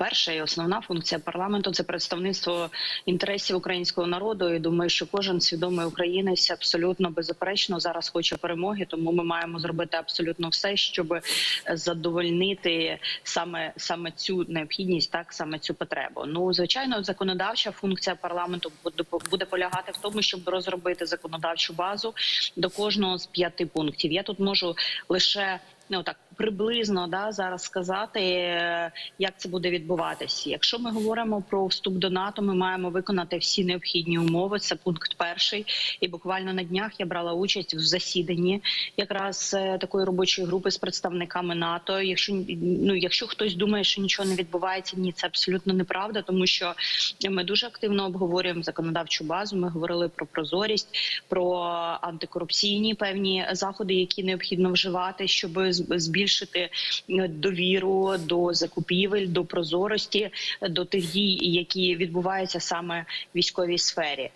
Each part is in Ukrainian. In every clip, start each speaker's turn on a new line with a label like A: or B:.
A: перша і основна функція парламенту це представництво інтересів українського народу. І думаю, що кожен свідомий українець абсолютно беззаперечно зараз хоче перемоги. Тому ми маємо зробити абсолютно все, щоб задовольнити саме саме цю необхідність, так саме цю потребу. Ну звичайно, законодавча функція парламенту буде полягати в тому, щоб розробити законодавчу базу до кожного з п'яти пунктів. Я тут можу лише ну так приблизно да зараз сказати, як це буде відбуватися. Якщо ми говоримо про вступ до НАТО, ми маємо виконати всі необхідні умови. Це пункт перший. І буквально на днях я брала участь в засіданні якраз е, такої робочої групи з представниками НАТО. Якщо ну, якщо хтось думає, що нічого не відбувається, ні, це абсолютно неправда, тому що ми дуже активно обговорюємо законодавчу базу. Ми говорили про прозорість, про антикорупційні певні заходи, які необхідно вживати, щоб збільшити е, довіру до закупівель, до прозорості, до тих дій, які відбуваються саме в військовій сфері.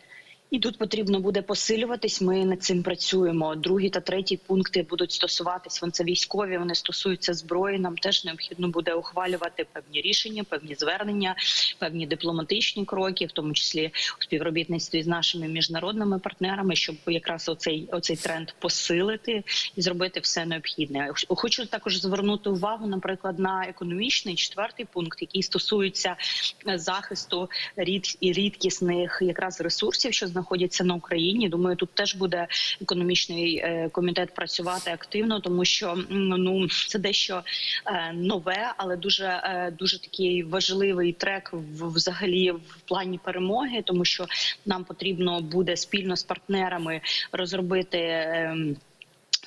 A: І тут потрібно буде посилюватись. Ми над цим працюємо. Другі та треті пункти будуть стосуватись. Вони це військові. Вони стосуються зброї. Нам теж необхідно буде ухвалювати певні рішення, певні звернення, певні дипломатичні кроки, в тому числі у співробітництві з нашими міжнародними партнерами, щоб якраз оцей оцей тренд посилити і зробити все необхідне. Хочу також звернути увагу, наприклад, на економічний четвертий пункт, який стосується е, захисту рід і рідкісних якраз ресурсів, що знаходяться на Україні. Думаю, тут теж буде економічний е, комітет працювати активно, тому що ну це дещо е, нове, але дуже е, дуже такий важливий трек взагалі в плані перемоги, тому що нам потрібно буде спільно з партнерами розробити.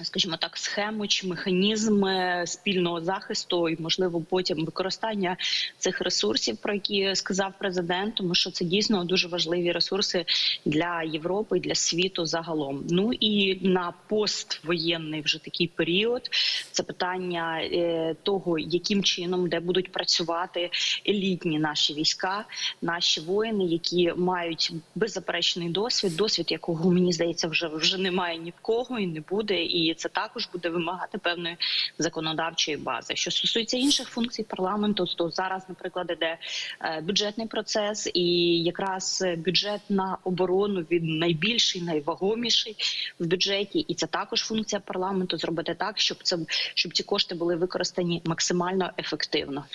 A: Скажімо так, схему чи механізм е, спільного захисту і можливо потім використання цих ресурсів, про які сказав президент, тому що це дійсно дуже важливі ресурси для Європи і для світу загалом. Ну і на поствоєнний вже такий період це питання е, того, яким чином де будуть працювати елітні наші війська, наші воїни, які мають беззаперечний досвід, досвід якого мені здається вже вже немає ні в кого і не буде. І це також буде вимагати певної законодавчої бази. Що стосується інших функцій парламенту, то зараз, наприклад, іде е, бюджетний процес, і якраз бюджет на оборону він найбільший, найвагоміший в бюджеті, і це також функція парламенту зробити так, щоб це щоб ці кошти були використані максимально ефективно.